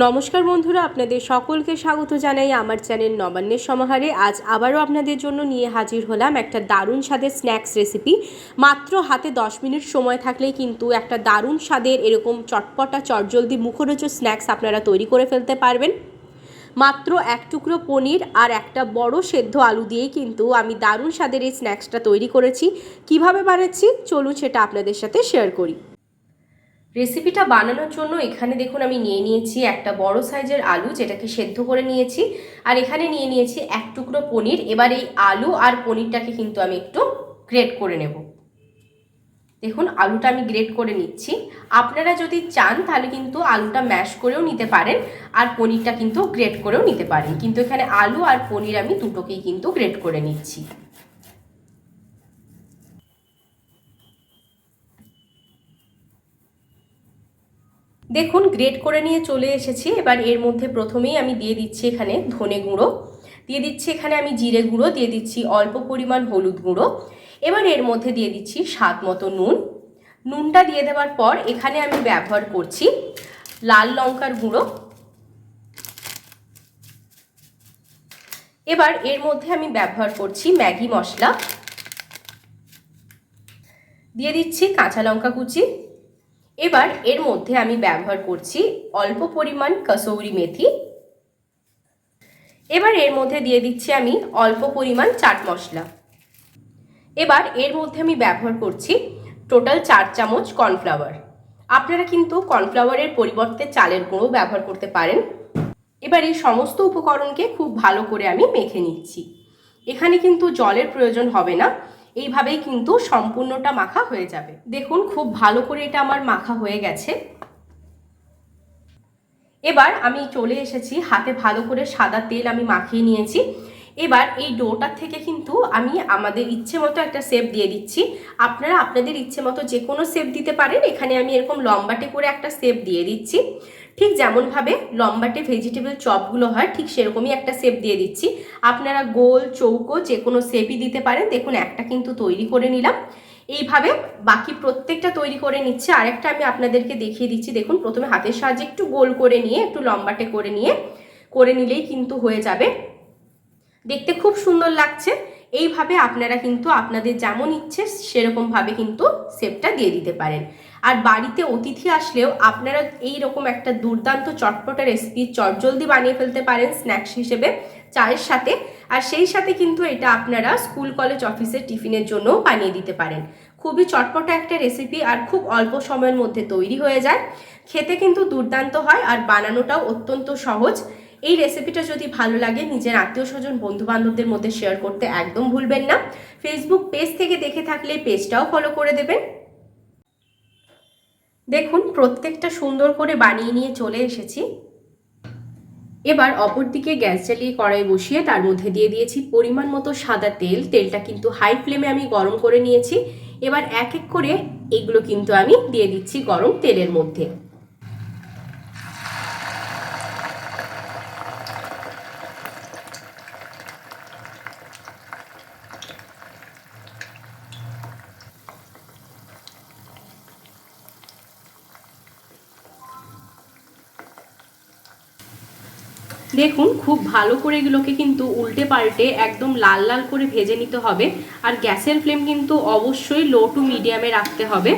নমস্কার বন্ধুরা, আপনাদের সকলকে স্বাগত জানাই আমার চ্যানেল নবান্নের সমাহারে। আজ আবারও আপনাদের জন্য নিয়ে হাজির হলাম একটা দারুণ স্বাদের স্ন্যাক্স রেসিপি। মাত্র হাতে দশ মিনিট সময় থাকলেই কিন্তু একটা দারুণ স্বাদের এরকম চটপটা, চটজলদি মুখরোচক স্ন্যাক্স আপনারা তৈরি করে ফেলতে পারবেন। মাত্র এক টুকরো পনির আর একটা বড় সেদ্ধ আলু দিয়েই কিন্তু আমি দারুণ স্বাদের এই স্ন্যাক্সটা তৈরি করেছি। কীভাবে বানাচ্ছি? চলুন সেটা আপনাদের সাথে শেয়ার করি। রেসিপিটা বানানোর জন্য এখানে দেখুন আমি নিয়ে নিয়েছি একটা বড় সাইজের আলু, যেটাকে সেদ্ধ করে নিয়েছি। আর এখানে নিয়ে নিয়েছি এক টুকরো পনির। এবার এই আলু আর পনিরটাকে কিন্তু আমি একটু গ্রেট করে নেব। দেখুন, আলুটা আমি গ্রেট করে নিচ্ছি। আপনারা যদি চান, তাহলে কিন্তু আলুটা ম্যাশ করেও নিতে পারেন আর পনিরটা কিন্তু গ্রেট করেও নিতে পারেন। কিন্তু এখানে আলু আর পনির আমি দুটোকেই কিন্তু গ্রেট করে নিচ্ছি। দেখুন গ্রেট করে নিয়ে চলে এসেছি। এবার এর মধ্যে প্রথমেই আমি দিয়ে দিচ্ছি এখানে ধনে গুঁড়ো। দিয়ে দিচ্ছি এখানে আমি জিরে গুঁড়ো, দিয়ে দিচ্ছি অল্প পরিমাণ হলুদ গুঁড়ো। এবার এর মধ্যে দিয়ে দিচ্ছি স্বাদ মতো নুন। নুনটা দিয়ে দেওয়ার পর এখানে আমি ব্যবহার করছি লাল লঙ্কার গুঁড়ো। এবার এর মধ্যে আমি ব্যবহার করছি ম্যাগি মশলা। দিয়ে দিচ্ছি কাঁচা লঙ্কা কুচি। এবার এর মধ্যে আমি ব্যবহার করছি অল্প পরিমাণ কসৌরি মেথি। এবার এর মধ্যে দিয়ে দিচ্ছি আমি অল্প পরিমাণ চাট মশলা। এবার এর মধ্যে আমি ব্যবহার করছি টোটাল চার চামচ কর্নফ্লাওয়ার। আপনারা কিন্তু কর্নফ্লাওয়ারের পরিবর্তে চালের গুঁড়ো ব্যবহার করতে পারেন। এবার এই সমস্ত উপকরণকে খুব ভালো করে আমি মেখে নিচ্ছি। এখানে কিন্তু জলের প্রয়োজন হবে না। এইভাবেই কিন্তু সম্পূর্ণটা মাখা হয়ে যাবে। দেখুন, খুব ভালো করে এটা আমার মাখা হয়ে গেছে। এবার আমি চলে এসেছি, হাতে ভালো করে সাদা তেল আমি মাখিয়ে নিয়েছি। এবার এই ডোটার থেকে কিন্তু আমি আমাদের ইচ্ছে মতো একটা শেপ দিয়ে দিচ্ছি। আপনারা আপনাদের ইচ্ছে মতো যে কোনো শেপ দিতে পারেন। এখানে আমি এরকম লম্বাটে করে একটা শেপ দিয়ে দিচ্ছি। ঠিক যেমনভাবে লম্বাটে ভেজিটেবল চপগুলো হয়, ঠিক সেরকমই একটা শেপ দিয়ে দিচ্ছি। আপনারা গোল, চৌকো যে কোনো শেপই দিতে পারেন। দেখুন, একটা কিন্তু তৈরি করে নিলাম। এইভাবে বাকি প্রত্যেকটা তৈরি করে নিচ্ছে। আরেকটা আমি আপনাদেরকে দেখিয়ে দিচ্ছি। দেখুন, প্রথমে হাতের সাহায্যে একটু গোল করে নিয়ে, একটু লম্বাটে করে নিয়ে, করে নিলেই কিন্তু হয়ে যাবে। দেখতে খুব সুন্দর লাগছে। এইভাবে আপনারা কিন্তু আপনাদের যেমন ইচ্ছে সেরকমভাবে কিন্তু শেপটা দিয়ে দিতে পারেন। আর বাড়িতে অতিথি আসলেও আপনারা এই রকম একটা দুর্দান্ত চটপটা রেসিপি চটজলদি বানিয়ে ফেলতে পারেন স্ন্যাক্স হিসেবে চায়ের সাথে। আর সেই সাথে কিন্তু এটা আপনারা স্কুল কলেজ অফিসের টিফিনের জন্যও বানিয়ে দিতে পারেন। খুবই চটপটা একটা রেসিপি আর খুব অল্প সময়ের মধ্যে তৈরি হয়ে যায়। খেতে কিন্তু দুর্দান্ত হয় আর বানানোটাও অত্যন্ত সহজ। এই রেসিপিটা যদি ভালো লাগে, নিজের আত্মীয় স্বজন বন্ধু বান্ধবদের মধ্যে শেয়ার করতে একদম ভুলবেন না। ফেসবুক পেজ থেকে দেখে থাকলে পেজটাও ফলো করে দেবেন। দেখুন, প্রত্যেকটা সুন্দর করে বানিয়ে নিয়ে চলে এসেছি। এবার অপর দিকে গ্যাস জ্বালিয়ে কড়াই বসিয়ে তার মধ্যে দিয়ে দিয়েছি পরিমাণ মতো সাদা তেল। তেলটা কিন্তু হাই ফ্লেমে আমি গরম করে নিয়েছি। এবার এক এক করে এগুলো কিন্তু আমি দিয়ে দিচ্ছি গরম তেলের মধ্যে। দেখুন, খুব ভালো করে এগুলোকে কিন্তু উল্টে পাল্টে একদম লাল লাল করে ভেজে নিতে হবে। আর গ্যাসের ফ্লেম কিন্তু অবশ্যই লো টু মিডিয়ামে রাখতে হবে।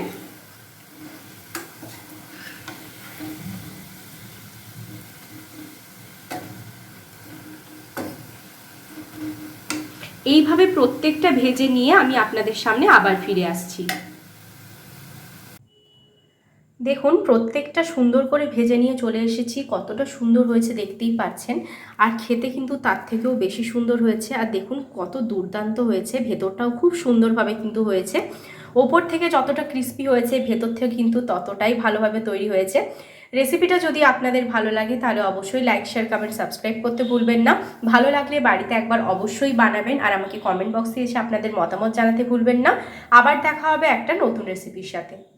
এইভাবে প্রত্যেকটা ভেজে নিয়ে আমি আপনাদের সামনে আবার ফিরে আসছি। দেখুন, প্রত্যেকটা সুন্দর করে ভেজে নিয়ে চলে এসেছি। কতটা সুন্দর হয়েছে দেখতেই পাচ্ছেন। আর খেতে কিন্তু তার থেকেও বেশি সুন্দর হয়েছে। আর দেখুন, কত দুর্দান্ত হয়েছে। ভেতরটাও খুব সুন্দরভাবে কিন্তু হয়েছে। ওপর থেকে যতটা ক্রিস্পি হয়েছে, ভেতর থেকে কিন্তু ততটাই ভালোভাবে তৈরি হয়েছে। রেসিপিটা যদি আপনাদের ভালো লাগে, তাহলে অবশ্যই লাইক শেয়ার কমেন্ট সাবস্ক্রাইব করতে ভুলবেন না। ভালো লাগলে বাড়িতে একবার অবশ্যই বানাবেন আর আমাকে কমেন্ট বক্সে এসে আপনাদের মতামত জানাতে ভুলবেন না। আবার দেখা হবে একটা নতুন রেসিপির সাথে।